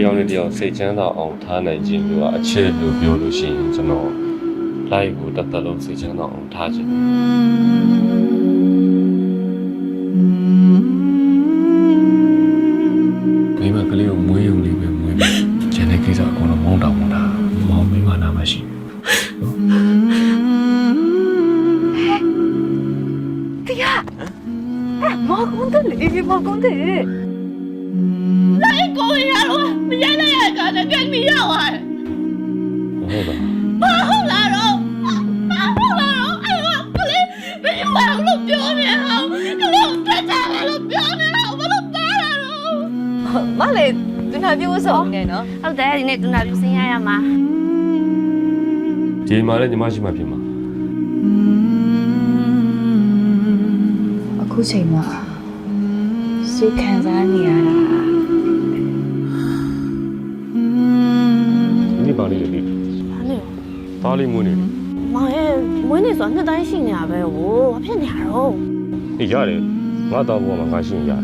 တယောက်နဲ့တယောက်စိတ်ချမ်းသာအောင်ထားနိုင်ခြင်းမျိုးကအချက်လို့ပြောလို့ရှိရင်ကျွန်တော် live ကိုတစ်သက်လုံးစိတ်ချမ်းသာအောင်ထားခြင်းမိမကလေးကိုမွေးရုံလေးပဲမွေးမယ်ကျန်တဲ့ကိစ္စအကုန်လုံးမောင်းတောင်မောင်းတာမောင်းမိမနာမရှိတရားအဲ့မောကွန်းတယ်လေမောကွန်းတယ်လိုက်ကိုရတော့ မရလိုက်ရတာတကယ်မရပါဘူးဟုတ်ပါဘာဟုတ်လားတော့ဘာဟုတ်လားတော့အဲ့တော့ကလေးဘယ်လိုလဲလို့ပြောနေအောင်ကလေးတက်တာလို့ပြောနေအောင်ဘာလို့တားရတော့မလေးသူနာပြိုးဆုံးနေနော်ဟုတ်တယ်ဒီနေ့သူနာပြစင်းရရမှာဒီမှာလည်းညီမရှိမှဖြစ်မှာအခုချိန်မှာစိတ်ခံစားနေရတာ သားလေးမွေးနေတယ် မောင်ရဲ့မွေးနေဆိုနှစ်တိုင်းရှိနေရပဲဟိုဘာဖြစ်နေရတော့ ဒီရတယ်ငါတော့ဘောမှာငါရှိရင်ရတယ်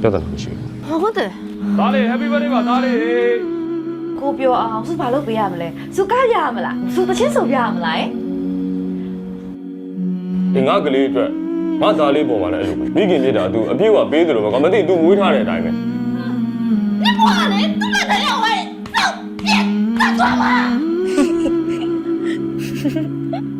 ပြဿနာမရှိဘူး ဟုတ်တယ် သားလေး happy birthday ပါသားလေး ကိုပြောအောင်စုဘာလုပ်ပေးရမလဲစုကားရမလားစုတချင်းစုပြရမလား ဒီငါကလေးအတွက်ငါသားလေးပုံမှာလည်းအဲ့လိုပဲမိခင်မြစ်တာ तू အပြည့်အဝပေးတယ်လို့ပဲငါမသိ तू မွေးထားတဲ့အတိုင်းပဲ 你不可能这么的要喂，走，别，快走吧。 哼 哼